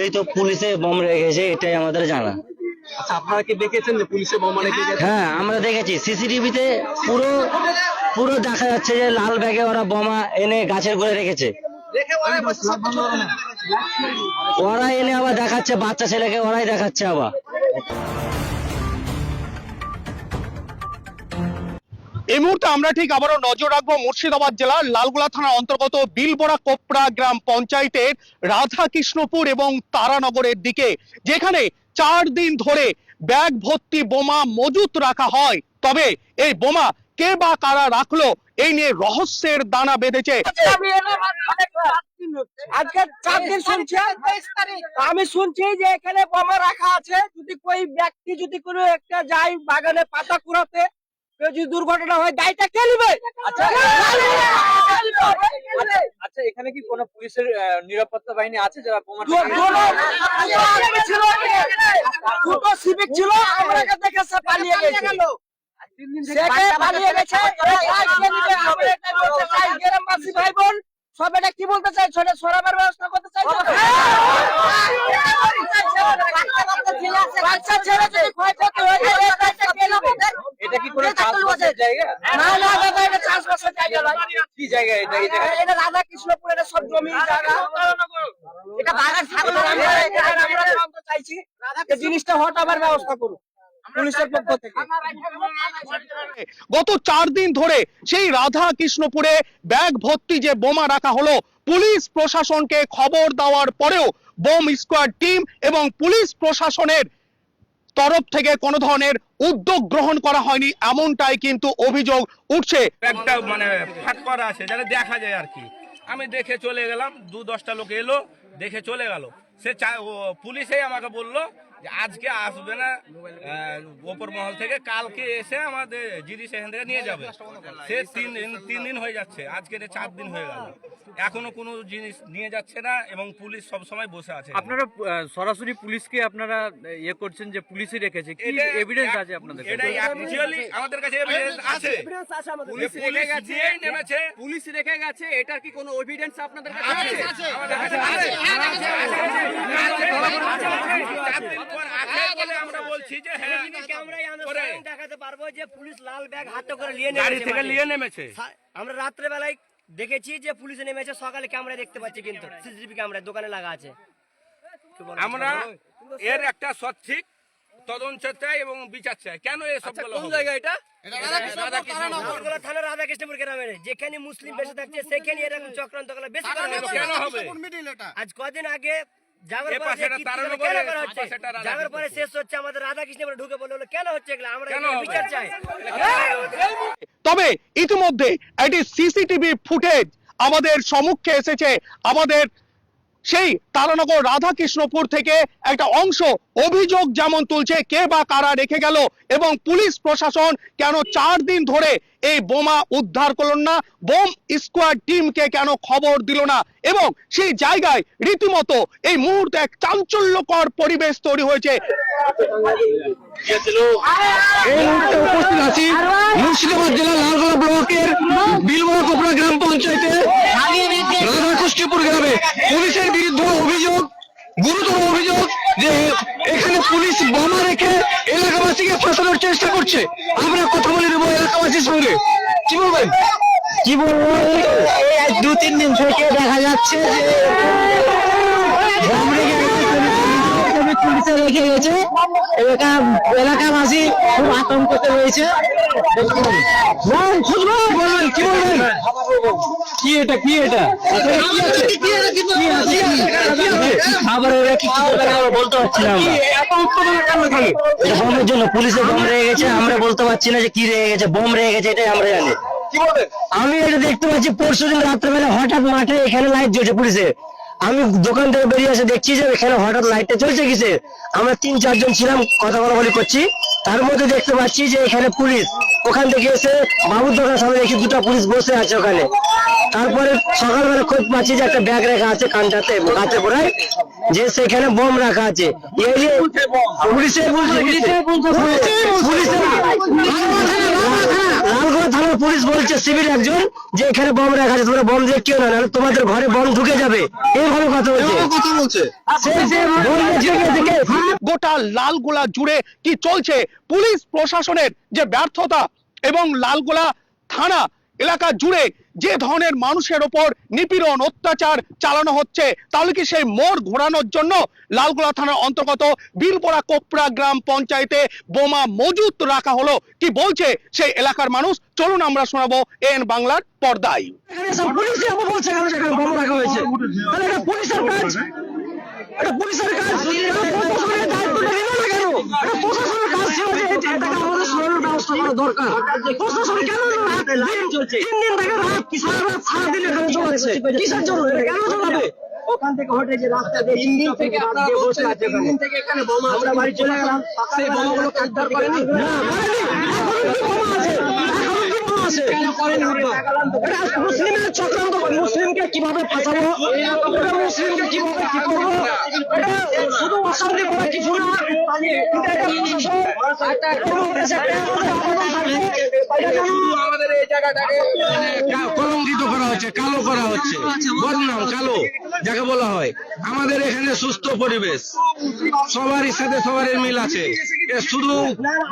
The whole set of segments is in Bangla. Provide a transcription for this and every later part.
এই তো পুলিশে বোম রেখেছে এটাই আমাদের জানা। আচ্ছা আপনারা কি দেখেছেন যে পুলিশে বোমা রেখে গেছে? হ্যাঁ আমরা দেখেছি। সিসিটিভিতে পুরো পুরো দেখা যাচ্ছে যে লাল ব্যাগে ওরা বোমা এনে গাছের গোড়ে রেখেছে। ওরা এনে আবার দেখাচ্ছে বাচ্চা ছেলেকে ওরাই দেখাচ্ছে আবার। এই মুহূর্তে আমরা ঠিক আবারও নজর রাখব মুর্শিদাবাদ জেলার লালগোলা থানার অন্তর্গত বিলবোড়া কোপড়া গ্রাম পঞ্চায়েতের রাধাকৃষ্ণপুর এবং তারানগরের দিকে, যেখানে চার দিন ধরে ব্যাগ ভর্তি বোমা মজুত রাখা হয়। তবে এই বোমা কে বা কারা রাখল, এই নিয়ে রহস্যের দানা বেঁধেছে। আমি শুনছি যে এখানে বোমা রাখা আছে। যদি কোই ব্যক্তি যদি কোনো একটা যায় বাগানে পাতা কুড়াতে যদি দুর্ঘটনা হয় দায়টা কে নিবে? আচ্ছা এখানে কি কোনো পুলিশের নিরাপত্তা বাহিনী আছে যারা বোমা দুটো সিভিক ছিল আমরা দেখে পালিয়ে গেছে। পালিয়ে গেছে? এরা কাজ কে নিবে? আমরা এটা বলতে চাই গ্রামবাসী ভাই বোন সব এটা কি বলতে চাই ছোট সরাবার ব্যবস্থা করতে চাই বাচ্চা ছেলে যদি ক্ষয়ক্ষতি হয়ে যায় নেবে? এটা কি কোনো চাষবাসের জায়গা? না না দাদা এটা চাষবাসের জায়গা নয় কি জায়গা এটা এটা রাধা কৃষ্ণপুর এটা সব জমি জায়গা। এটা বাগান ছাগল আমরা আমরা চাইছি এই জিনিসটা হটাবার ব্যবস্থা করুন পুলিশের পক্ষ থেকে। গত চার দিন ধরে সেই রাধা কৃষ্ণপুরে ব্যাগ ভর্তি যে বোমা রাখা হলো পুলিশ প্রশাসনকে খবর দেওয়ার পরেও বোম স্কোয়াড টিম এবং পুলিশ প্রশাসনের তরফ থেকে কোনো ধরনের উদ্যোগ গ্রহণ করা হয়নি, এমনটাই কিন্তু অভিযোগ উঠছে। একটা মানে ফাঁক করা আছে যাতে দেখা যায় আর কি। আমি দেখে চলে গেলাম দু দশটা লোক এলো, দেখে চলে গেল। সে পুলিশে আমাকে বলল আজকে আসবে না ওপর মহল থেকে কালকে এসে আমাদের জিডি সেখান থেকে নিয়ে যাবে সে তিন দিন তিন দিন হয়ে যাচ্ছে আজকে চার দিন হয়ে গেল এখনও কোনো জিনিস নিয়ে যাচ্ছে না এবং পুলিশ সব সময় বসে আছে আপনারা সরাসরি পুলিশকে আপনারা ইয়ে করছেন যে পুলিশই রেখেছে কি এভিডেন্স আছে আপনাদের কাছে? এটা অ্যাকচুয়ালি আমাদের কাছে evidence আছে পুলিশ রেখে গেছে নেমেছে পুলিশ রেখে গেছে এটার কি কোনো এভিডেন্স আপনাদের কাছে আছে আমাদের কাছে আছে বলে আমরা বলছি যে হ্যাঁ করে দেখাতে পারব যে পুলিশ লাল ব্যাগ হাতে করে নিয়ে গাড়ি থেকে নিয়ে নেমেছে আমরা রাত্রে বেলায় দেখেছি যে পুলিশে নেমেছে সকালে ক্যামেরা দেখতে পাচ্ছি কিন্তু সিসিটিভি ক্যামেরা দোকানে লাগা আছে আমরা এর একটা সঠিক তদন্ত চাই এবং বিচার চাই কেন এসব আচ্ছা, কোন জায়গা এটা রাধাকৃষ্ণপুর যেখানে মুসলিম বেশি থাকছে সেখানে এরকম চক্রান্ত বেশি কেন হবে আজ কদিন আগে যাওয়ার পরে কেন করা হচ্ছে? শেষ হচ্ছে আমাদের রাধাকৃষ্ণপুরে ঢুকে বলল কেন হচ্ছে এগুলো আমরা? বিচার চাই তবে ইতিমধ্যে এটি সিসিটিভি ফুটেজ আমাদের সম্মুখে এসেছে আমাদের সেই তারানগর রাধাকৃষ্ণপুর থেকে একটা অংশ অভিযোগ যেমন তুলছে কে বা কারা রেখে গেল এবং পুলিশ প্রশাসন কেন চার দিন ধরে এই বোমা উদ্ধার করল না বোম স্কোয়াড টিমকে কেন খবর দিল না এবং সেই জায়গায় রীতিমতো এই মুহূর্তে এক চাঞ্চল্যকর পরিবেশ তৈরি হয়েছে। এই মুহূর্তে উপস্থিত আছি মুর্শিদাবাদ জেলার লালগোলা ব্লকের বিলবোড়া কোপড়া গ্রাম পঞ্চায়েতে রাধাকৃষ্ণপুর গ্রামে পুলিশের বিরুদ্ধে অভিযোগ গুরুতর অভিযোগ যে এখানে পুলিশ বোমা রেখে এলাকাবাসীকে ফাঁসানোর চেষ্টা করছে। আমরা কথা বলে নেব এলাকাবাসীর সঙ্গে। কি বলবেন? কি বলব? দু তিন দিন থেকে দেখা যাচ্ছে যে বোম রেখে গেছে, পুলিশ- পুলিশে রেখে গেছে। এলাকা এলাকাবাসী খুব আতঙ্কতে রয়েছে। কি বলবেন কি বলবেন? কি এটা কি এটা কি আছে? কি আছে? কি আছে? খাবার এরা কি কি করবে আমরা বলতে পারছি না বোমের জন্য পুলিশে বোম গেছে আমরা বলতে পারছি না যে কি গেছে বোম গেছে এটাই আমরা জানি আমি এটা দেখতে পাচ্ছি পরশু দিন রাত্রেবেলা হঠাৎ মাঠে এখানে লাইট জ্বলছে পুলিশে আমি দোকান থেকে বেরিয়ে এসে দেখছি যে এখানে হঠাৎ লাইটটা চলছে কিসে আমরা তিন চারজন ছিলাম, কথা বলা বলি করছি তার মধ্যে দেখতে পাচ্ছি যে এখানে পুলিশ ওখান থেকে এসে বাবুর দোকানের সামনে দেখি দুটো পুলিশ বসে আছে ওখানে। তারপরে সকালবেলা খোঁজ পাচ্ছি যে একটা ব্যাগ রাখা আছে কানটাতে গাছে গোড়ায় যে সেখানে বোম রাখা আছে। এই যে পুলিশে লালগোলা থানার পুলিশ বলছে সিভিল একজন যে এখানে বম রাখা আছে তোমরা বম দিয়ে কেউ না তোমাদের ঘরে বম ঢুকে যাবে। এইভাবে কথা বলছে। গোটা লালগোলা জুড়ে কি চলছে? পুলিশ প্রশাসনের যে ব্যর্থতা এবং লালগোলা থানা এলাকা জুড়ে যে ধরনের মানুষের ওপর নিপীড়ন অত্যাচার চালানো হচ্ছে তাহলে কি সেই মোড় ঘোরানোর জন্য লালগোলা থানার অন্তর্গত বীরপোড়া কোপড়া গ্রাম পঞ্চায়েতে বোমা মজুত রাখা হলো? কি বলছে সেই এলাকার মানুষ? চলুন আমরা শোনাবো এন বাংলার পর্দায়। এখানে সব করা দরকার। প্রশাসন কেন রাত দিন চলছে। তিন দিন থেকে রাত সারা রাত সারা দিন এখানে চলছে। কিসের জন্য? কেন চলাবে? ওখান থেকে হটে যে রাস্তা দিয়ে তিন দিন থেকে আপনারা বসে আছে তিন দিন থেকে এখানে বোমা আমরা বাড়ি চলে গেলাম। সেই বোমাগুলো কাটবার করেনি। না কি বোমা আছে। বোমা আছে এটা মুসলিমের চক্রান্ত মুসলিমকে কীভাবে ফাঁসাবো? এটা মুসলিমকে কীভাবে কি করব? এটা শুধু অশান্তি করা কিছু না আমাদের এই জায়গাটাকে কলঙ্কিত করা হচ্ছে কালো করা হচ্ছে। বদনাম কালো যাকে বলা হয়। আমাদের এখানে সুস্থ পরিবেশ। সবারই সাথে সবার মিল আছে। শুধু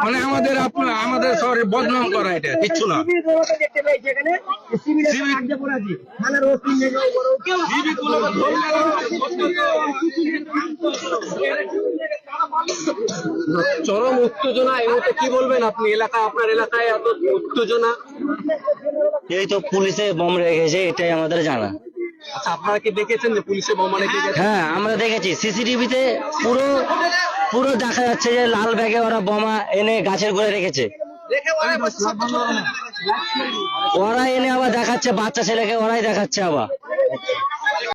মানে আমাদের আপনার আমাদের শহরে বদনাম করা এটা কিচ্ছু না। নেই। কেউ চরম উত্তেজনা এই মুহূর্তে কি বলবেন আপনি? এলাকায় আপনার এলাকায় এত উত্তেজনা? এই তো পুলিশে বোম রেখেছে এটাই আমাদের জানা। আচ্ছা আপনারা কি দেখেছেন যে পুলিশে বোমা রেখে হ্যাঁ আমরা দেখেছি। সিসিটিভিতে পুরো পুরো দেখা যাচ্ছে যে লাল ব্যাগে ওরা বোমা এনে গাছের গোড়ে রেখেছে। ওরা এনে আবার দেখাচ্ছে বাচ্চা ছেলেকে ওরাই দেখাচ্ছে আবার।